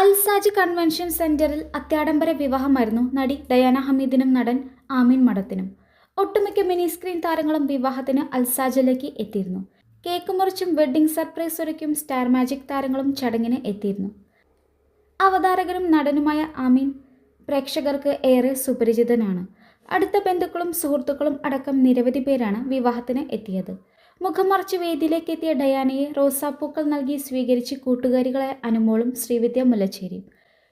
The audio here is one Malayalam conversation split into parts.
അൽസാജ് കൺവെൻഷൻ സെന്ററിൽ അത്യാഡംബര വിവാഹമായിരുന്നു നടി ഡയാന ഹമീദിനും നടൻ ആമീൻ മഠത്തിനും. ഒട്ടുമിക്ക മിനി സ്ക്രീൻ താരങ്ങളും വിവാഹത്തിന് അൽസാജിലേക്ക് എത്തിയിരുന്നു. കേക്ക് മുറിച്ചും വെഡ്ഡിംഗ് സർപ്രൈസ് ഒരുക്കും സ്റ്റാർ മാജിക് താരങ്ങളും ചടങ്ങിന് എത്തിയിരുന്നു. അവതാരകനും നടനുമായ ആമീൻ പ്രേക്ഷകർക്ക് ഏറെ സുപരിചിതനാണ്. അടുത്ത ബന്ധുക്കളും സുഹൃത്തുക്കളും അടക്കം നിരവധി പേരാണ് വിവാഹത്തിന് എത്തിയത്. മുഖം മറച്ച് വേദിയിലേക്ക് എത്തിയ ഡയാനയെ റോസാപ്പൂക്കൾ നൽകി സ്വീകരിച്ച് കൂട്ടുകാരികളെ അനുമോളും ശ്രീവിദ്യ മുല്ലച്ചേരിയും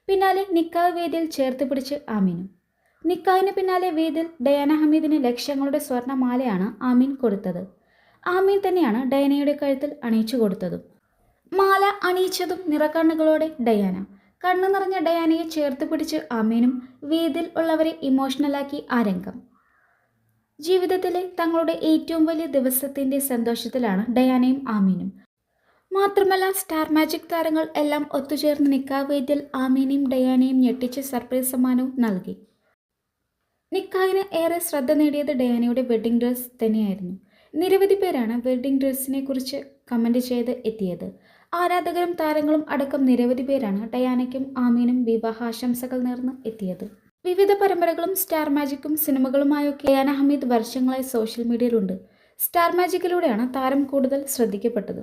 പിന്നാലെ നിക്കാഹ് വേദിയിൽ ചേർത്ത് പിടിച്ച് ആമീനും. നിക്കാഹിന് പിന്നാലെ വേദിൽ ഡയാന ഹമീദിന് ലക്ഷങ്ങളുടെ സ്വർണമാലയാണ് ആമീൻ കൊടുത്തത്. ആമീൻ തന്നെയാണ് ഡയാനയുടെ കഴുത്തിൽ അണിയിച്ചു കൊടുത്തതും. മാല അണിയിച്ചതും നിറക്കണ്ണുകളോടെ ഡയാന. കണ്ണു നിറഞ്ഞ ഡയാനയെ ചേർത്ത് പിടിച്ച് ആമീനും വേദിയിൽ ഉള്ളവരെ ഇമോഷണലാക്കി ആ രംഗം. ജീവിതത്തിലെ തങ്ങളുടെ ഏറ്റവും വലിയ ദിവസത്തിന്റെ സന്തോഷത്തിലാണ് ഡയാനയും ആമീനും. മാത്രമല്ല സ്റ്റാർ മാജിക് താരങ്ങൾ എല്ലാം ഒത്തുചേർന്ന് നിക്കാഹ് വേദിയിൽ ആമീനെയും ഡയാനയും ഞെട്ടിച്ച് സർപ്രൈസ് സമ്മാനവും നൽകി. നിക്കാഹിന് ഏറെ ശ്രദ്ധ നേടിയത് ഡയാനയുടെ വെഡ്ഡിംഗ് ഡ്രസ് തന്നെയായിരുന്നു. നിരവധി പേരാണ് വെഡ്ഡിംഗ് ഡ്രസ്സിനെ കുറിച്ച് കമന്റ് ചെയ്ത് എത്തിയത്. ആരാധകരും താരങ്ങളും അടക്കം നിരവധി പേരാണ് ഡയാനയ്ക്കും ആമീനും വിവാഹാശംസകൾ നേർന്ന് എത്തിയത്. വിവിധ പരമ്പരകളും സ്റ്റാർ മാജിക്കും സിനിമകളുമായൊക്കെ ഡയാന അഹമ്മീദ് വർഷങ്ങളായി സോഷ്യൽ മീഡിയയിലുണ്ട്. സ്റ്റാർ മാജിക്കിലൂടെയാണ് താരം കൂടുതൽ ശ്രദ്ധിക്കപ്പെട്ടത്.